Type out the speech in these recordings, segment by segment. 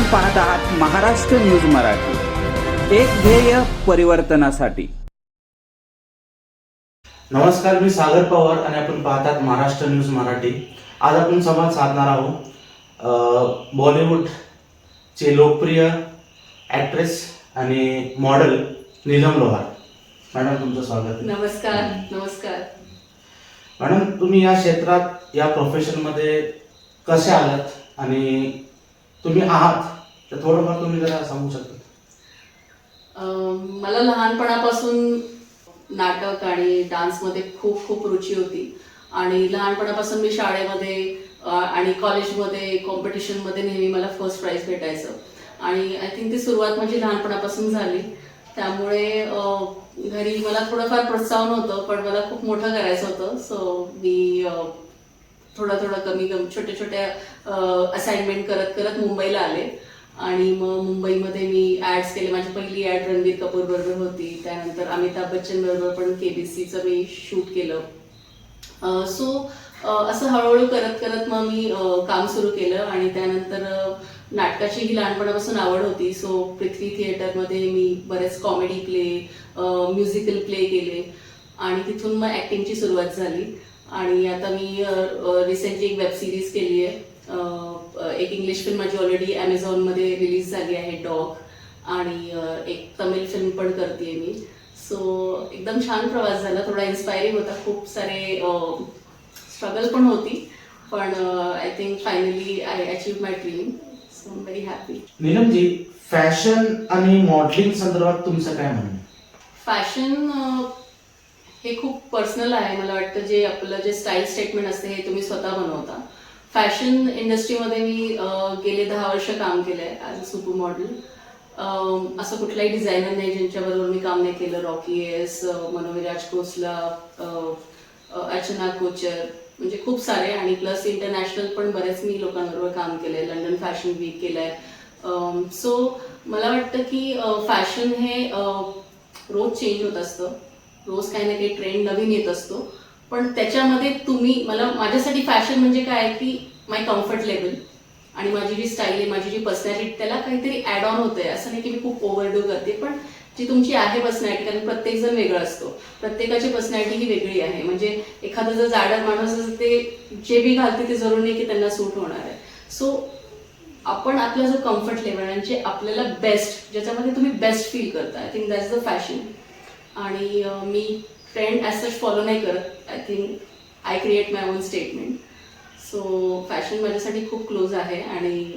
आपण पाहत आहात महाराष्ट्र न्यूज मराठी. एक ध्येय परिवर्तनासाठी. नमस्कार मी सागर पवार आणि आपण पाहतात महाराष्ट्र न्यूज मराठी. आज आपण संवाद साधणार आहोत अ, बॉलिवूडचे लोकप्रिय ॲक्ट्रेस आणि मॉडेल नीलम लोहार. मॅडम तुमचं स्वागत आहे. नमस्कार नमस्कार. मॅडम तुम्ही या क्षेत्रात या प्रोफेशनमध्ये कसे आलात आणि तुम्ही आहात तर थोडंफार तुम्ही जरा सांगू शकता. मला लहानपणापासून नाटक आणि डान्समध्ये खूप खूप रुची होती. आणि लहानपणापासून मी शाळेमध्ये आणि कॉलेजमध्ये कॉम्पिटिशनमध्ये नेहमी मला फर्स्ट प्राईज भेटायचं. आणि आय थिंक ती सुरुवात माझी लहानपणापासून झाली. त्यामुळे घरी मला थोडंफार प्रोत्साहन होतं पण मला खूप मोठं करायचं होतं. सो मी थोडा थोडा कमी कमी छोट्या छोट्या असाइनमेंट करत करत मुंबईला आले. आणि मग मुंबईमध्ये मी ॲड्स केले. माझी पहिली ॲड रणबीर कपूर बरोबर होती. त्यानंतर अमिताभ बच्चन बरोबर पण के बी सीचं मी शूट केलं. सो असं हळूहळू करत करत मग मी काम सुरू केलं. आणि त्यानंतर नाटकाची ही लहानपणापासून आवड होती. सो पृथ्वी थिएटरमध्ये मी बरेच कॉमेडी प्ले म्युझिकल प्ले केले. आणि तिथून मग ॲक्टिंगची सुरुवात झाली. आणि आता मी रिसेंटली एक वेब सिरीज केली आहे. एक इंग्लिश फिल्म माझी ऑलरेडी ॲमेझॉनमध्ये रिलीज झाली आहे डॉग आणि एक तमिळ फिल्म पण करते मी. सो एकदम छान प्रवास झाला. थोडा इन्स्पायरिंग होता. खूप सारे स्ट्रगल पण होती. पण I think finally I achieve my dream so am very happy Neelamji fashion आणि मॉडेलिंग संदर्भात तुमचं काय म्हणणं? फॅशन हे खूप पर्सनल आहे. मला वाटतं जे आपलं जे स्टाईल स्टेटमेंट असते हे तुम्ही स्वतः बनवता. फॅशन इंडस्ट्रीमध्ये मी गेले दहा वर्ष काम केलं आहे ॲज अ सुपर मॉडेल असं कुठलाही डिझायनर नाही ज्यांच्याबरोबर मी काम नाही केलं. रॉकी एस मनोविराज खोसला अर्चना कोचर म्हणजे खूप सारे. आणि प्लस इंटरनॅशनल पण बरेच मी लोकांबरोबर काम केलं आहे लंडन फॅशन वीक केलं आहे सो मला वाटतं की फॅशन हे रोज चेंज होत असतं. रोज काही ना काही ट्रेंड नवीन येत असतो. पण त्याच्यामध्ये तुम्ही मला माझ्यासाठी फॅशन म्हणजे काय आहे की माय कम्फर्ट लेवल आणि माझी जी स्टाईल आहे माझी जी पर्सनॅलिटी त्याला काहीतरी ॲड ऑन होतंय. असं नाही की मी खूप ओव्हरडू करते पण जी तुमची आहे पर्सनॅलिटी कारण प्रत्येक जण असतो. प्रत्येकाची पर्सनॅलिटी ही वेगळी आहे. म्हणजे एखादं जर जाडर माणूस असेल ते जे बी घालते ते जरूर नाही की त्यांना सूट होणार आहे. सो आपण आपला जो कम्फर्ट लेवल आणि जे आपल्याला बेस्ट ज्याच्यामध्ये तुम्ही बेस्ट फील करता I think that's the fashion आणि मी ट्रेंड ॲज सच फॉलो नाही करत. I think I create my own statement so fashion माझ्यासाठी खूप क्लोज आहे आणि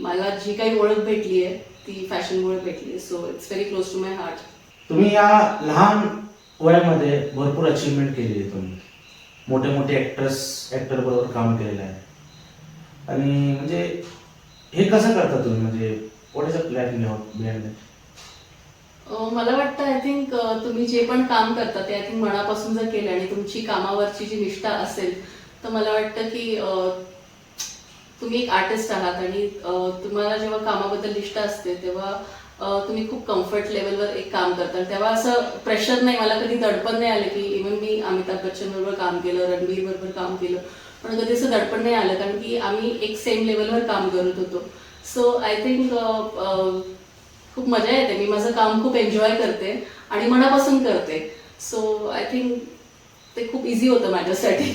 मला जी काही ओळख भेटली आहे ती फॅशनमुळे भेटली आहे. So it's very close to my heart तुम्ही या लहान वयामध्ये भरपूर अचीवमेंट केली आहे तुम्ही. मोठे मोठे ॲक्टर्स ॲक्टर बरोबर काम केलेलं आहे. आणि म्हणजे हे कसं करता तुम्ही? म्हणजे what is a plan behind मला वाटतं आय थिंक तुम्ही जे पण काम करता ते आय थिंक मनापासून जर केलं आणि तुमची कामावरची जी निष्ठा असेल तर मला वाटतं की तुम्ही एक आर्टिस्ट आहात आणि तुम्हाला जेव्हा कामाबद्दल निष्ठा असते तेव्हा तुम्ही खूप कम्फर्ट लेवलवर एक काम करता. तेव्हा असं प्रेशर नाही मला कधी दडपण नाही आलं की इव्हन मी अमिताभ बच्चन बरोबर काम केलं रणबीर बरोबर काम केलं पण कधी असं दडपण नाही आलं कारण की आम्ही एक सेम लेवलवर काम करत होतो. सो आय थिंक खूप मजा येते. मी माझं काम खूप एन्जॉय करते आणि मनापासून करते. सो आय थिंक ते खूप इझी होतं माझ्यासाठी.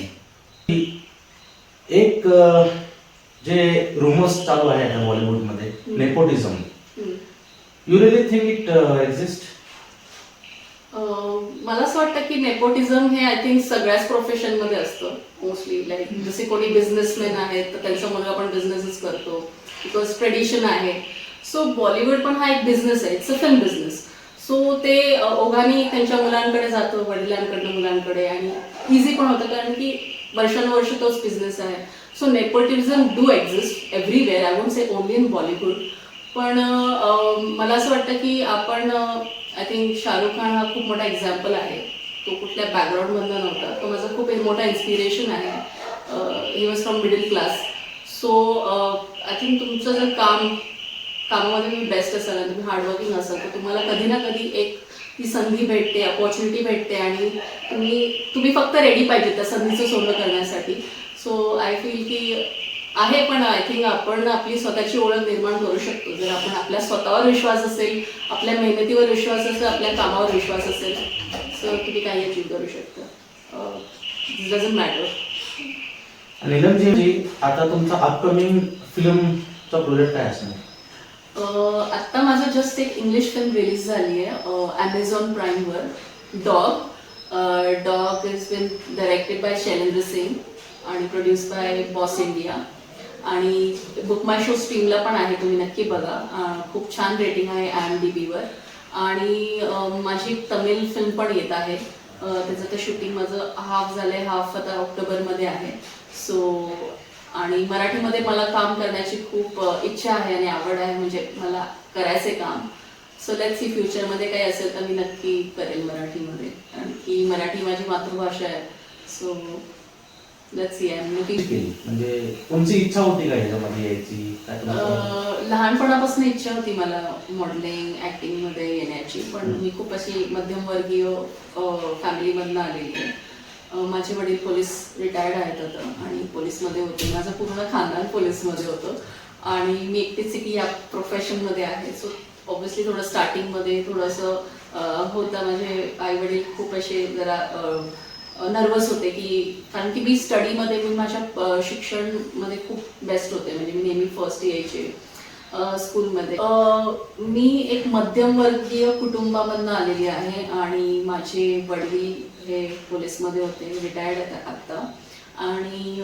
एक जे रुमर्स चालू आहे आता बॉलिवूडमध्ये हम्म. Nepotism. You really think it exist मला असं वाटतं की नेपोटिझम हे आय थिंक सगळ्याच प्रोफेशनमध्ये असतं मोस्टली लाईक जसे कोणी बिझनेसमॅन आहेत तर त्यांचा मुलगा पण बिझनेसच करतो. बिकॉज ट्रेडिशन आहे. सो बॉलिवूड पण हा एक बिझनेस आहे. It's a film business so ते ओघानी ओघाने त्यांच्या मुलांकडे जातो वडिलांकडनं मुलांकडे आणि इझी पण होतं कारण की वर्षानुवर्ष तोच बिझनेस आहे. So nepotism do exist everywhere I won't say only in Bollywood पण मला असं वाटतं की आपण आय थिंक शाहरुख खान हा खूप मोठा एक्झाम्पल आहे. तो कुठल्या बॅकग्राऊंडमधला नव्हता. तो माझा खूप मोठा इन्स्पिरेशन आहे. He was from middle class so I think तुमचं जर काम कामामध्ये तुम्ही बेस्ट असाल तुम्ही हार्डवर्किंग असाल तर तुम्हाला कधी ना कधी एक ती संधी भेटते अपॉर्च्युनिटी भेटते आणि तुम्ही तुम्ही फक्त रेडी पाहिजे त्या संधीचं सोनं करण्यासाठी. सो आय फील की आहे पण आय थिंक आपण आपली स्वतःची ओळख निर्माण करू शकतो. जर आपण आपल्या स्वतःवर विश्वास असेल आपल्या मेहनतीवर विश्वास असेल आपल्या कामावर विश्वास असेल सो तुम्ही काही अचीव करू शकता. डझंट मॅटर नीलमजी आता तुमचा अपकमिंग फिल्मचा प्रोजेक्ट काय असणार? आत्ता माझं जस्ट एक इंग्लिश फिल्म रिलीज झाली आहे Amazon प्राईमवर dog dog is been directed by Shailendra Singh आणि प्रोड्यूस बाय बॉस इंडिया आणि बुक माय शो स्ट्रीमला पण आहे तुम्ही नक्की बघा. खूप छान रेटिंग आहे आय एम डी बीवर आणि माझी तमिळ फिल्म पण येत आहे. त्याचं तर शूटिंग माझं हाफ झालं आहे हाफ आता ऑक्टोबरमध्ये आहे. सो आणि मराठीमध्ये मला काम करण्याची खूप इच्छा आहे आणि आवड आहे म्हणजे मला करायचे काम. सो लेट सी फ्युचरमध्ये काही असेल तर मी नक्की करेल मराठीमध्ये. कारण की मराठी माझी मातृभाषा आहे. So let see I am looking म्हणजे तुमची इच्छा होती का ह्याच्यामध्ये यायची? लहानपणापासून इच्छा होती मला मॉडेलिंग ॲक्टिंगमध्ये येण्याची. पण मी खूप अशी मध्यमवर्गीय फॅमिलीमधनं आलेली आहे. माझे वडील पोलीस रिटायर्ड आहेत आता आणि पोलीसमध्ये होते. माझं पूर्ण खानदान पोलीसमध्ये होतं. आणि मी एकटीच की या प्रोफेशनमध्ये आहे. सो ऑब्विसली थोडं स्टार्टिंगमध्ये थोडंसं होतं. माझे आई वडील खूप असे जरा नर्वस होते की कारण की मी स्टडीमध्ये मी माझ्या शिक्षणमध्ये खूप बेस्ट होते. म्हणजे मी नेहमी फर्स्ट यायचे स्कूलमध्ये? मी एक मध्यमवर्गीय कुटुंबामधनं आलेली आहे आणि माझे वडील हे पोलीसमध्ये होते रिटायर्ड आहेत आत्ता आणि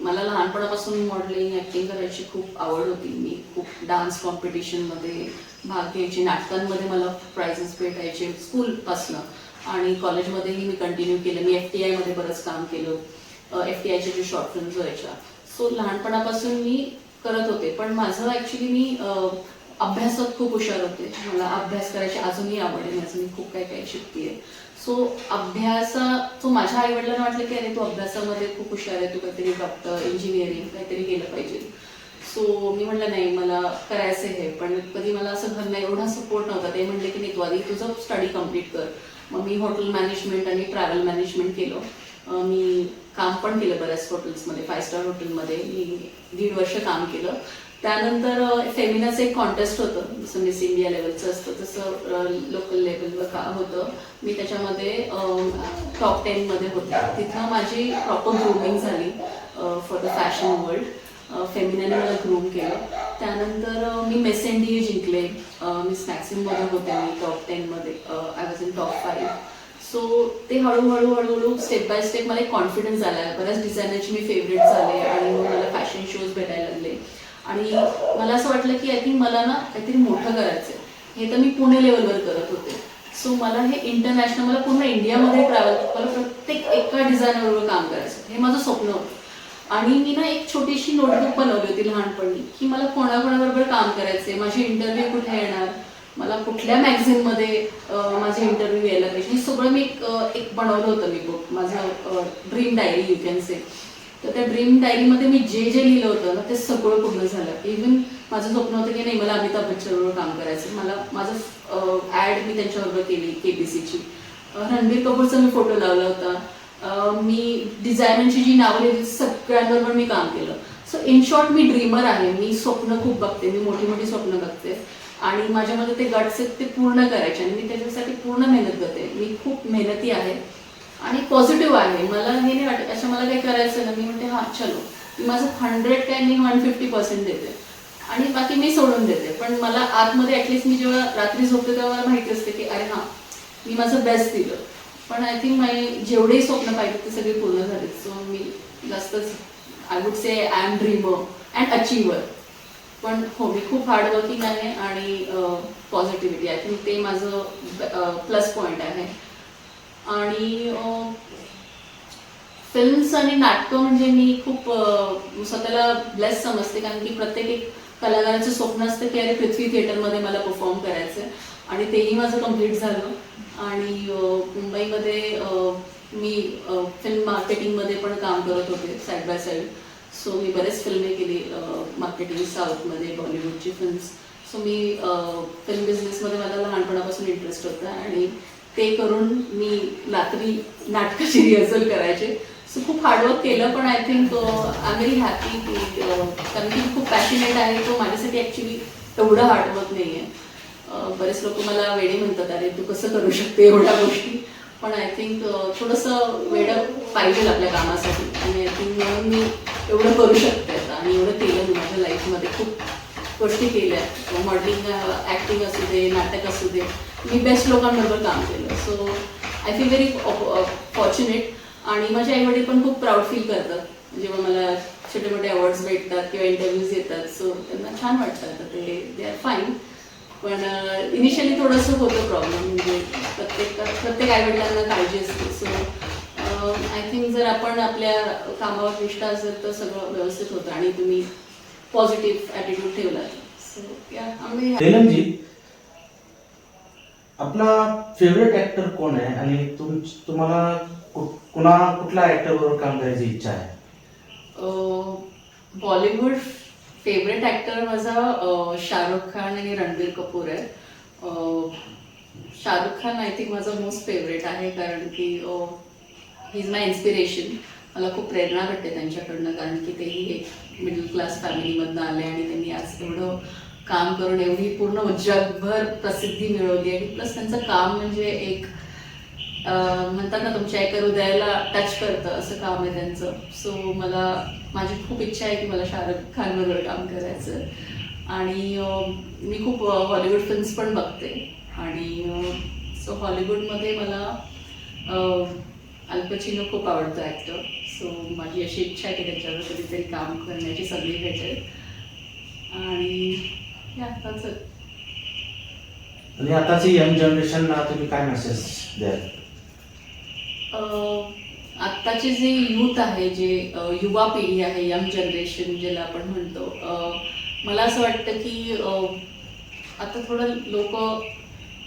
मला लहानपणापासून मॉडेलिंग ॲक्टिंग करायची खूप आवड होती. मी खूप डान्स कॉम्पिटिशनमध्ये भाग घ्यायचे नाटकांमध्ये मला प्राइजेस भेटायचे स्कूलपासनं आणि कॉलेजमध्येही मी कंटिन्यू केलं. मी एफ टी आयमध्ये बरंच काम केलं. एफ टी आयच्या जे शॉर्ट फिल्म्स व्हायच्या. सो लहानपणापासून मी करत होते. पण माझं ॲक्च्युली मी अभ्यासात खूप हुशार होते. मला अभ्यास करायची अजूनही आवड आहे. मी खूप काही काही शिकते सो अभ्यासा सो माझ्या आईवडिलांना वाटलं की अरे तू अभ्यासामध्ये खूप हुशार आहे. तू काहीतरी डॉक्टर इंजिनिअरिंग काहीतरी केलं पाहिजे. सो मी म्हटलं नाही मला करायचं हे. पण कधी मला असं घरनं एवढा सपोर्ट नव्हता. ते म्हणले की नाही तू आधी तुझं स्टडी कंप्लीट कर. मग मी हॉटेल मॅनेजमेंट आणि ट्रॅव्हल मॅनेजमेंट केलं. मी काम पण केलं बऱ्याच हॉटेल्समध्ये फाय स्टार हॉटेलमध्ये मी दीड वर्ष काम केलं. त्यानंतर फेमिनाचं एक कॉन्टेस्ट होतं. जसं मिस इंडिया लेवलचं असतं तसं लोकल लेवलवर का होतं. मी त्याच्यामध्ये टॉप टेनमध्ये होते. तिथं माझी प्रॉपर ग्रूमिंग झाली फॉर द फॅशन वर्ल्ड फेमिनाने मला ग्रूम केलं. त्यानंतर मी मेस एन डी ए जिंकले मिस मॅक्सिममध्ये होते मी top टेनमध्ये I was in top five so ते हळूहळू हळूहळू स्टेप बाय स्टेप मला एक कॉन्फिडन्स आला. बऱ्याच डिझायनरची मी फेवरेट झाले आणि मग मला फॅशन शोज भेटायला लागले. आणि मला असं वाटलं की आय थिंक मला ना काहीतरी मोठं करायचं आहे हे तर मी पुणे लेवलवर करत होते. सो मला हे इंटरनॅशनल मला पूर्ण इंडियामध्ये ट्रॅव्हल मला प्रत्येक एका डिझायनरवर काम करायचं हे माझं स्वप्न होतं. आणि मी ना एक छोटीशी नोटबुक बनवली होती लहानपणी की मला कोणाकोणाबरोबर काम करायचंय माझे इंटरव्ह्यू कुठे येणार? मला कुठल्या मॅगझिनमध्ये माझे इंटरव्ह्यू यायला पाहिजे हे सगळं मी एक बनवलं होतं मी बुक माझं dream diary you can say तर त्या ड्रीम डायरीमध्ये मी जे जे लिहिलं होतं ना ते सगळं पूर्ण झालं. इव्हन माझं स्वप्न होतं की नाही मला अमिताभ बच्चनबरोबर काम करायचं. मला माझं ॲड मी त्यांच्याबरोबर केली के बी सीची रणबीर कपूरचा मी फोटो लावला होता. मी डिझायनरची जी नावं लिहिली सगळ्यांबरोबर मी काम केलं. सो इन शॉर्ट मी ड्रीमर आहे. मी स्वप्न खूप बघते. मी मोठी मोठी स्वप्न बघते. आणि माझ्यामध्ये ते गट्स आहेत ते पूर्ण करायचे आणि मी त्याच्यासाठी पूर्ण मेहनत करते. मी खूप मेहनती आहे आणि पॉझिटिव्ह आहे. मला हे नाही वाटत अच्छा मला काही करायचं ना मी म्हणते हां चलो. मी माझं हंड्रेड काय मी वन फिफ्टी पर्सेंट देते. आणि बाकी मी सोडून देते. पण मला आतमध्ये ॲटलिस्ट मी जेव्हा रात्री झोपते तेव्हा मला माहिती असते की अरे हां मी माझं बेस्ट दिलं. पण आय थिंक माझी जेवढेही स्वप्न पाहिजे ते सगळे पूर्ण झालेत. सो मी जास्तच I would say I am dreamer and achiever पण हो मी खूप हार्डवर्किंग आहे आणि पॉझिटिव्हिटी आय थिंक ते माझं प्लस पॉईंट आहे. आणि फिल्म्स आणि नाटकं म्हणजे मी खूप स्वतःला ब्लेस समजते. कारण की प्रत्येक एक कलाकाराचं स्वप्न असतं की अरे पृथ्वी थिएटरमध्ये मला परफॉर्म करायचं आहे आणि तेही माझं कंप्लीट झालं. आणि मुंबईमध्ये मी फिल्म मार्केटिंगमध्ये पण काम करत होते साईड बाय साईड सो मी बरेच फिल्मे केली मार्केटिंग साऊथमध्ये बॉलिवूडची फिल्म्स सो मी फिल्म बिझनेसमध्ये मला लहानपणापासून इंटरेस्ट होता आणि ते करून मी रात्री नाटकाची रिहर्सल करायचे. सो खूप हार्डवर्क केलं पण I think I very happy की कारण की खूप पॅशनेट आहे. तो माझ्यासाठी ॲक्च्युली एवढं हार्डवर्क नाही आहे बरेच लोक मला वेळे म्हणतात अरे तू कसं करू शकते एवढ्या गोष्टी? पण आय थिंक थोडंसं वेळ पाहिजे आपल्या कामासाठी. आणि आय थिंक म्हणून मी एवढं करू शकते आता आणि एवढं केलं मी माझ्या लाईफमध्ये खूप गोष्टी केल्या. मॉडेलिंग ॲक्टिंग असू दे नाटक असू दे. मी बेस्ट लोकांबरोबर काम केलं. So I feel very fortunate आणि माझे आई वडील पण खूप प्राऊड फील करतात. म्हणजे जेव्हा मला छोटे मोठे अवॉर्ड्स भेटतात किंवा इंटरव्ह्यूज येतात. सो त्यांना छान वाटतं. आता ते दे आर फाईन पण इनिशियली थोडंसं होतं प्रॉब्लेम म्हणजे प्रत्येक प्रत्येक आईवडिलांना काळजी असते. सो आय थिंक जर आपण आपल्या कामावर निष्ठा असेल तर सगळं व्यवस्थित होतं आणि तुम्ही पॉझिटिव्ह ॲटिट्यूड ठेवला सो या आम्ही आपला फेवरेट ऍक्टर कोण आहे? आणि तुम तुम्हाला कुणा कुठल्या ऍक्टर बरोबर काम करायची इच्छा आहे? बॉलिवूड फेवरेट ॲक्टर माझा शाहरुख खान आणि रणबीर कपूर आहे. शाहरुख खान आय थिंक माझा मोस्ट फेवरेट आहे कारण की इज माय इन्स्पिरेशन मला खूप प्रेरणा भेटते त्यांच्याकडनं कारण की तेही एक मिडल क्लास फॅमिलीमधनं आले आणि त्यांनी आज एवढं काम करून एवढी पूर्ण जगभर प्रसिद्धी मिळवली आणि प्लस त्यांचं काम म्हणजे एक म्हणतात ना तुमच्या एका हृदयाला टच करतं असं काम आहे त्यांचं. सो मला माझी खूप इच्छा आहे की मला शाहरुख खानबरोबर काम करायचं. आणि मी खूप हॉलिवूड फिल्म्स पण बघते. आणि सो हॉलिवूडमध्ये मला अल्पचिनो खूप आवडतं ॲक्टर सो माझी अशी इच्छा आहे की त्याच्यावर कधीतरी काम करण्याची संधी भेटेल. आणि या that's it. आणि आताची यंग जनरेशनला तुम्ही काय मेसेज द्याल? अह, आत्ताचे जे यूथ आहे जे युवा पिढी आहे यंग जनरेशन ज्याला आपण म्हणतो मला असं वाटतं की आता थोडं लोक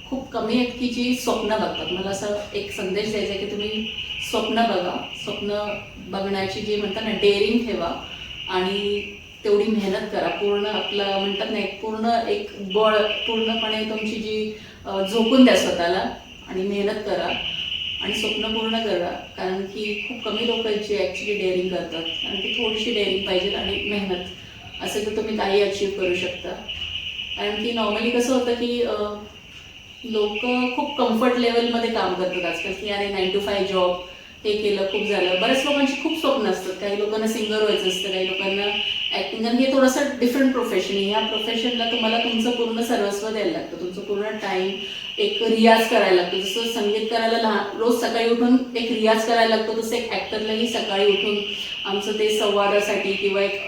खूप कमी आहेत की जी स्वप्न बघतात. मला असं एक संदेश द्यायचा आहे की तुम्ही स्वप्न बघा. स्वप्न बघण्याची जी म्हणतात ना डेअरिंग ठेवा आणि तेवढी मेहनत करा. पूर्ण आपलं म्हणतात ना एक पूर्ण एक बळ पूर्णपणे तुमची जी झोपून झोकून द्या स्वतःला आणि मेहनत करा आणि स्वप्न पूर्ण करा. कारण की खूप कमी लोक जे ॲक्च्युली डेअरिंग करतात. कारण की थोडीशी डेअरिंग पाहिजे आणि मेहनत. असं तर तुम्ही काही अचीव करू शकता. कारण की नॉर्मली कसं होतं की लोक खूप कम्फर्ट लेवलमध्ये काम करतात आजकाल की अरे नाईन टू फाय जॉब हे केलं खूप झालं. बऱ्याच लोकांची खूप स्वप्न असतात. काही लोकांना सिंगर व्हायचं असतं काही लोकांना ॲक्टिंग आणि हे थोडंसं डिफरंट प्रोफेशन आहे. ह्या प्रोफेशनला तुम्हाला तुमचं पूर्ण सर्वस्व द्यायला लागतं. तुमचं पूर्ण टाईम एक रियाज करायला लागतो. जसं संगीत करायला लहान रोज सकाळी उठून एक रियाज करायला लागतो. तसं एक ॲक्टरलाही सकाळी उठून आमचं ते संवादासाठी किंवा एक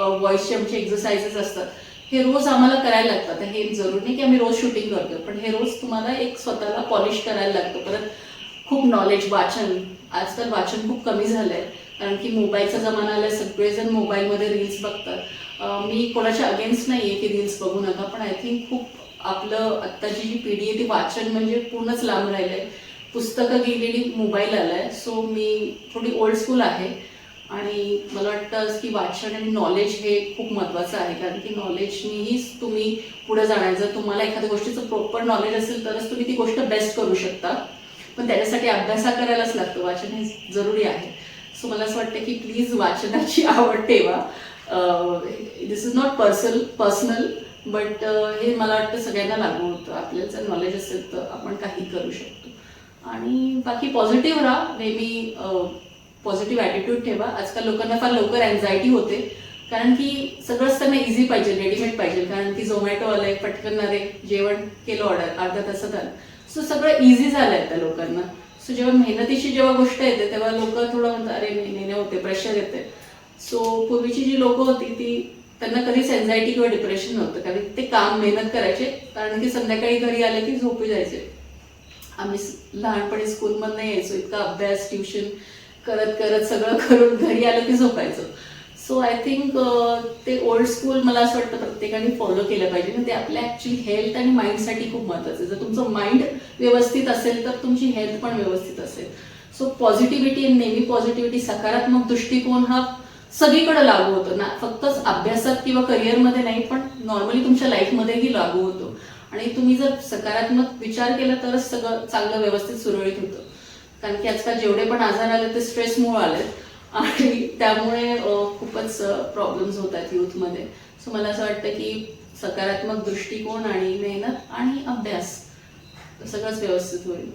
व्हॉइसचे आमचे एक्झरसाइजेस असतात. हे रोज आम्हाला करायला लागतात. हे जरूर नाही की आम्ही रोज शूटिंग करतो पण हे रोज तुम्हाला एक स्वतःला पॉलिश करायला लागतं. परत खूप नॉलेज वाचन आजकाल वाचन खूप कमी झालंय. कारण की मोबाईलचा जमाना आलाय सगळेजण मोबाईलमध्ये रील्स बघतात. मी कोणाच्या अगेन्स्ट नाही आहे की रील्स बघू नका पण आय थिंक खूप आपलं आत्ताची जी पिढी आहे ती वाचन म्हणजे पूर्णच लांब राहिलंय. पुस्तकं गेलेली मोबाईल आलाय सो मी थोडी ओल्ड स्कूल आहे. आणि मला वाटतं की वाचन आणि नॉलेज हे खूप महत्त्वाचं आहे. कारण की नॉलेजनीहीच तुम्ही पुढे जाणार. जर तुम्हाला एखाद्या गोष्टीचं प्रॉपर नॉलेज असेल तरच तुम्ही ती गोष्ट बेस्ट करू शकता. पण त्याच्यासाठी अभ्यासा करायलाच लागतो. वाचन हे जरुरी आहे. सो मला असं वाटतं की प्लीज वाचनाची आवड ठेवा. This is not personal personal but हे मला वाटतं सगळ्यांना लागू होतं. आपल्याला जर नॉलेज असेल तर आपण काही करू शकतो. आणि बाकी पॉझिटिव्ह राहा. नेहमी पॉझिटिव्ह ॲटिट्यूड ठेवा. आजकाल लोकांना फार लवकर अँझायटी होते. कारण की सगळंच त्यांना इझी पाहिजे रेडीमेड पाहिजे. कारण की झोमॅटो आलंय पटकन अरे जेवण केलं ऑर्डर अर्धा तासात आलं. सो सगळं इझी झालंय त्या लोकांना. सो जेव्हा मेहनतीची जेव्हा गोष्ट येते तेव्हा लोक थोडं म्हणतात अरे नाही होते प्रेशर येते. सो पूर्वीची जी लोक होती ती त्यांना कधीच एन्झायटी किंवा डिप्रेशन नव्हतं. कारण ते काम मेहनत करायचे. कारण की संध्याकाळी घरी आले की झोपी जायचे. आम्ही लहानपणी स्कूलमधनं यायचो. इतका अभ्यास ट्युशन करत करत सगळं करून घरी आलं की झोपायचो. सो आय थिंक ते ओल्ड स्कूल मला असं वाटतं प्रत्येकाने फॉलो केलं पाहिजे. ते आपल्या ॲक्च्युली हेल्थ आणि माइंडसाठी खूप महत्त्वाचं आहे. जर तुमचं माइंड व्यवस्थित असेल तर तुमची हेल्थ पण व्यवस्थित असेल. सो पॉझिटिव्हिटी नेहमी पॉझिटिव्हिटी सकारात्मक दृष्टिकोन हा सगळीकडे लागू होतो. ना फक्तच अभ्यासात किंवा करिअरमध्ये नाही पण नॉर्मली तुमच्या लाईफमध्येही लागू होतो. आणि तुम्ही जर सकारात्मक विचार केला तरच सगळं चांगलं व्यवस्थित सुरळीत होतं. कारण की आजकाल जेवढे पण आजार आले ते स्ट्रेसमुळे आलेत. आणि त्यामुळे खूपच प्रॉब्लेम्स होतात यूथमध्ये सो मला असं वाटतं की सकारात्मक दृष्टिकोन आणि मेहनत आणि अभ्यास सगळंच व्यवस्थित होईल.